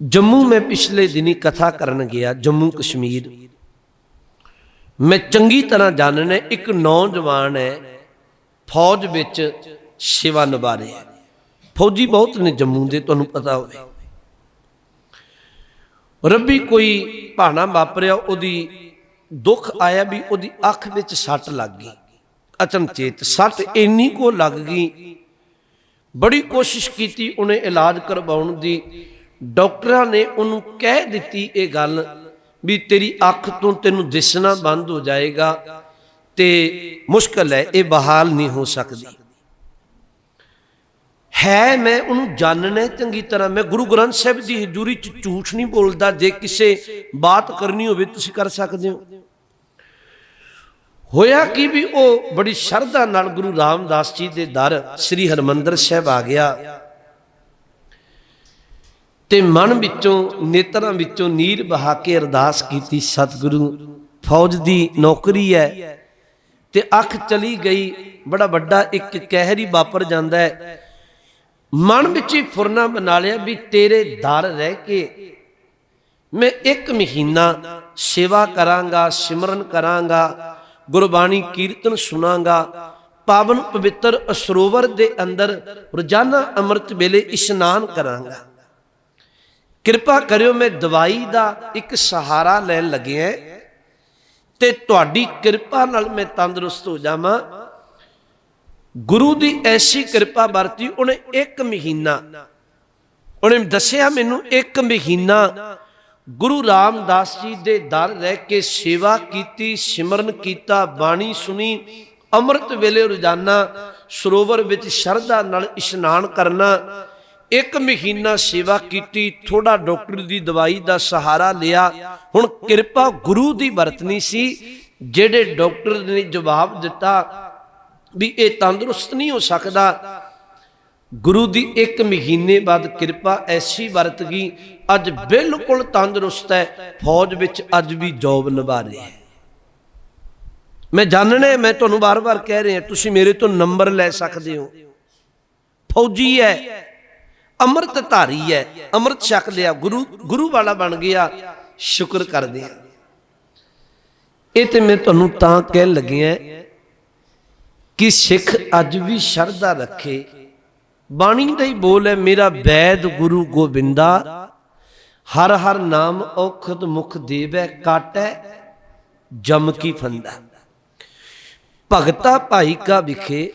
ਜੰਮੂ ਮੈਂ ਪਿਛਲੇ ਦਿਨੀ ਕਥਾ ਕਰਨ ਗਿਆ, ਜੰਮੂ ਕਸ਼ਮੀਰ। ਮੈਂ ਚੰਗੀ ਤਰ੍ਹਾਂ ਜਾਣਨਾ ਇੱਕ ਨੌਜਵਾਨ ਹੈ, ਫੌਜ ਵਿੱਚ ਸੇਵਾ ਨਿਭਾ ਰਿਹਾ ਹੈ। ਫੌਜੀ ਬਹੁਤ ਨੇ ਜੰਮੂ ਦੇ, ਤੁਹਾਨੂੰ ਪਤਾ ਹੋਵੇ। ਰੱਬੀ ਕੋਈ ਭਾਣਾ ਵਾਪਰਿਆ, ਉਹਦੀ ਦੁੱਖ ਆਇਆ ਵੀ ਉਹਦੀ ਅੱਖ ਵਿੱਚ ਸੱਟ ਲੱਗ ਗਈ। ਅਚਨਚੇਤ ਸੱਟ ਇੰਨੀ ਕੋ ਲੱਗ ਗਈ, ਬੜੀ ਕੋਸ਼ਿਸ਼ ਕੀਤੀ ਉਹਨੇ ਇਲਾਜ ਕਰਵਾਉਣ ਦੀ। ਡਾਕਟਰਾਂ ਨੇ ਉਹਨੂੰ ਕਹਿ ਦਿੱਤੀ ਇਹ ਗੱਲ ਵੀ ਤੇਰੀ ਅੱਖ ਤੋਂ ਤੈਨੂੰ ਦਿਸਣਾ ਬੰਦ ਹੋ ਜਾਏਗਾ ਤੇ ਮੁਸ਼ਕਲ ਹੈ, ਇਹ ਬਹਾਲ ਨਹੀਂ ਹੋ ਸਕਦੀ। ਹੈ, ਮੈਂ ਉਹਨੂੰ ਜਾਣਨਾ ਚੰਗੀ ਤਰ੍ਹਾਂ। ਮੈਂ ਗੁਰੂ ਗ੍ਰੰਥ ਸਾਹਿਬ ਦੀ ਹਜ਼ੂਰੀ ਚ ਝੂਠ ਨਹੀਂ ਬੋਲਦਾ, ਜੇ ਕਿਸੇ ਬਾਤ ਕਰਨੀ ਹੋਵੇ ਤੁਸੀਂ ਕਰ ਸਕਦੇ ਹੋ। ਹੋਇਆ ਕਿ ਵੀ ਉਹ ਬੜੀ ਸ਼ਰਧਾ ਨਾਲ ਗੁਰੂ ਰਾਮਦਾਸ ਜੀ ਦੇ ਦਰ ਸ੍ਰੀ ਹਰਮੰਦਰ ਸਾਹਿਬ ਆ ਗਿਆ। ਤੇ ਮਨ ਵਿੱਚੋਂ, ਨੇਤਰਾਂ ਵਿੱਚੋਂ ਨੀਰ ਬਹਾ ਕੇ ਅਰਦਾਸ ਕੀਤੀ, ਸਤਿਗੁਰੂ, ਫੌਜ ਦੀ ਨੌਕਰੀ ਹੈ। ਤੇ ਅੱਖ ਚਲੀ ਗਈ, ਬੜਾ ਵੱਡਾ ਇੱਕ ਕਹਿਰੀ ਵਾਪਰ ਜਾਂਦਾ ਹੈ। ਮਨ ਵਿੱਚ ਹੀ ਫੁਰਨਾ ਬਣਾ ਲਿਆ ਵੀ ਤੇਰੇ ਦਰ ਰਹਿ ਕੇ ਮੈਂ ਇੱਕ ਮਹੀਨਾ ਸੇਵਾ ਕਰਾਂਗਾ, ਸਿਮਰਨ ਕਰਾਂਗਾ, ਗੁਰਬਾਣੀ ਕੀਰਤਨ ਸੁਣਾਂਗਾ। ਪਾਵਨ ਪਵਿੱਤਰ ਸਰੋਵਰ ਦੇ ਅੰਦਰ ਰੋਜ਼ਾਨਾ ਅੰਮ੍ਰਿਤ ਵੇਲੇ ਇਸ਼ਨਾਨ ਕਰਾਂਗਾ। ਕਿਰਪਾ ਕਰਿਓ ਮੈਂ ਦਵਾਈ ਦਾ ਇੱਕ ਸਹਾਰਾ ਲੈਣ ਲੱਗਿਆ ਤੇ ਤੁਹਾਡੀ ਕਿਰਪਾ ਨਾਲ ਮੈਂ ਤੰਦਰੁਸਤ ਹੋ ਜਾਵਾਂ। ਗੁਰੂ ਦੀ ਐਸੀ ਕਿਰਪਾ ਵਰਤੀ, ਉਹਨੇ ਇੱਕ ਮਹੀਨਾ, ਉਹਨੇ ਦੱਸਿਆ ਮੈਨੂੰ ਇੱਕ ਮਹੀਨਾ ਗੁਰੂ ਰਾਮਦਾਸ ਜੀ ਦੇ ਦਰ ਰਹਿ ਕੇ ਸੇਵਾ ਕੀਤੀ, ਸਿਮਰਨ ਕੀਤਾ, ਬਾਣੀ ਸੁਣੀ, ਅੰਮ੍ਰਿਤ ਵੇਲੇ ਰੋਜ਼ਾਨਾ ਸਰੋਵਰ ਵਿੱਚ ਸ਼ਰਧਾ ਨਾਲ ਇਸ਼ਨਾਨ ਕਰਨਾ ਇੱਕ ਮਹੀਨਾ ਸੇਵਾ ਕੀਤੀ ਥੋੜਾ ਡਾਕਟਰ ਦੀ ਦਵਾਈ ਦਾ ਸਹਾਰਾ ਲਿਆ। ਹੁਣ ਕਿਰਪਾ ਗੁਰੂ ਦੀ ਵਰਤਨੀ ਸੀ, ਜਿਹੜੇ ਡਾਕਟਰ ਨੇ ਜਵਾਬ ਦਿੱਤਾ ਵੀ ਇਹ ਤੰਦਰੁਸਤ ਨਹੀਂ ਹੋ ਸਕਦਾ। ਗੁਰੂ ਦੀ ਇੱਕ ਮਹੀਨੇ ਬਾਅਦ ਕਿਰਪਾ ਐਸੀ ਵਰਤ ਗਈ, ਅੱਜ ਬਿਲਕੁਲ ਤੰਦਰੁਸਤ ਹੈ, ਫੌਜ ਵਿੱਚ ਅੱਜ ਵੀ ਜੌਬ ਨਿਭਾ ਰਿਹਾ ਹੈ। ਮੈਂ ਜਾਣਨਾ ਮੈਂ ਤੁਹਾਨੂੰ ਵਾਰ-ਵਾਰ ਕਹਿ ਰਿਹਾ, ਤੁਸੀਂ ਮੇਰੇ ਤੋਂ ਨੰਬਰ ਲੈ ਸਕਦੇ ਹੋ। ਫੌਜੀ ਹੈ ਅੰਮ੍ਰਿਤ ਧਾਰੀ ਹੈ, ਅੰਮ੍ਰਿਤ ਛਕ ਲਿਆ, ਗੁਰੂ ਗੁਰੂ ਵਾਲਾ ਬਣ ਗਿਆ, ਸ਼ੁਕਰ ਕਰਦੇ ਆ ਇਹ ਤੇ ਮੈਂ ਤੁਹਾਨੂੰ ਤਾਂ ਕਹਿਣ ਲੱਗਿਆ ਕਿ ਸਿੱਖ ਅੱਜ ਵੀ ਸ਼ਰਧਾ ਰੱਖੇ। ਬਾਣੀ ਦਾ ਹੀ ਬੋਲ ਹੈ, ਮੇਰਾ ਵੈਦ ਗੁਰੂ ਗੋਬਿੰਦਾ, ਹਰ ਹਰ ਨਾਮ ਔਖਦ ਮੁਖ ਦੇਵੈ, ਕਾਟੈ, ਜਮ ਕੀ ਫੰਦਾ। ਭਗਤਾ ਭਾਈ ਕਾ ਵਿਖੇ